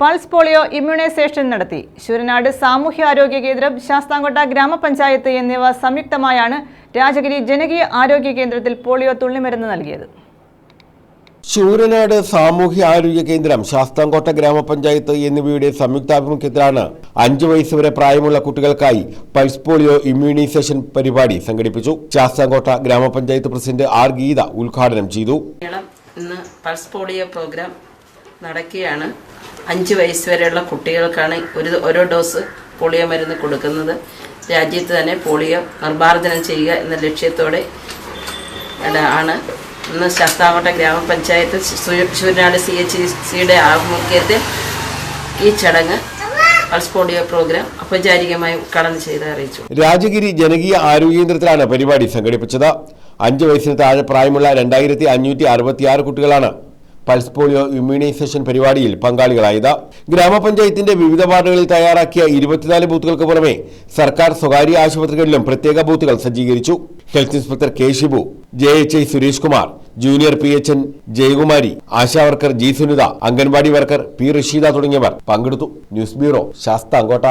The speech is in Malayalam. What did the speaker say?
പൾസ് പോളിയോ ഇമ്മ്യൂണൈസേഷൻ നടത്തി. ശൂരനാട് സാമൂഹ്യാരോഗ്യ കേന്ദ്രം ശാസ്താംകോട്ട ഗ്രാമപഞ്ചായത്ത് എന്നിവ സംയുക്തമായാണ് രാജഗിരി ജനകീയ ആരോഗ്യ കേന്ദ്രത്തിൽ പോളിയോ തുള്ളിമരുന്ന് നൽകിയത്. ശൂരനാട് സാമൂഹ്യ ആരോഗ്യ കേന്ദ്രം ശാസ്താംകോട്ട ഗ്രാമപഞ്ചായത്ത് എന്നിവയുടെ സംയുക്താഭിമുഖ്യത്തിലാണ് അഞ്ചു വയസ്സുവരെ പ്രായമുള്ള കുട്ടികൾക്കായി പൾസ് പോളിയോ ഇമ്മ്യൂണൈസേഷൻ പരിപാടി സംഘടിപ്പിച്ചു. ശാസ്താംകോട്ട ഗ്രാമപഞ്ചായത്ത് പ്രസിഡന്റ് ആർ ഗീത ഉദ്ഘാടനം ചെയ്തു. ഇന്ന് പൾസ് പോളിയോ പ്രോഗ്രാം നടക്കുകയാണ്. അഞ്ച് വയസ്സ് വരെയുള്ള കുട്ടികൾക്കാണ് ഒരു ഓരോ ഡോസ് പോളിയോ മരുന്ന് കൊടുക്കുന്നത്. രാജ്യത്ത് തന്നെ പോളിയോ നിർമ്മാർജനം ചെയ്യുക എന്ന ലക്ഷ്യത്തോടെ ആണ്- ഇന്ന് ശാസ്താംകോട്ട ഗ്രാമപഞ്ചായത്ത് സു- ശൂരനാട് സി എച്ച് സിയുടെ ആഭിമുഖ്യത്തിൽ ഈ ചടങ്ങ് പൾസ് പോളിയോ പ്രോഗ്രാം ഔപചാരികമായി ഉദ്ഘാടനം ചെയ്ത് അറിയിച്ചു. രാജഗിരി ജനകീയ ആരോഗ്യ കേന്ദ്രത്തിലാണ് പരിപാടി സംഘടിപ്പിച്ചത്. അഞ്ച് വയസ്സിന് താഴെ പ്രായമുള്ള രണ്ടായിരത്തി അഞ്ഞൂറ്റി അറുപത്തിയാറ് കുട്ടികളാണ് പൾസ് പോളിയോ ഇമ്മ്യൂണൈസേഷൻ പരിപാടിയിൽ പങ്കാളികളായത്. ഗ്രാമപഞ്ചായത്തിന്റെ വിവിധ വാർഡുകളിൽ തയ്യാറാക്കിയ ഇരുപത്തിനാല് ബൂത്തുകൾക്ക് പുറമെ സർക്കാർ സ്വകാര്യ ആശുപത്രികളിലും പ്രത്യേക ബൂത്തുകൾ സജ്ജീകരിച്ചു. Health inspector K Shibu J H I Suresh Kumar junior P H N Jayakumari ASHA worker G Sunitha anganwadi worker P Rasheeda തുടങ്ങിയവർ പങ്കെടുത്തു. News bureau Sasthamkotta.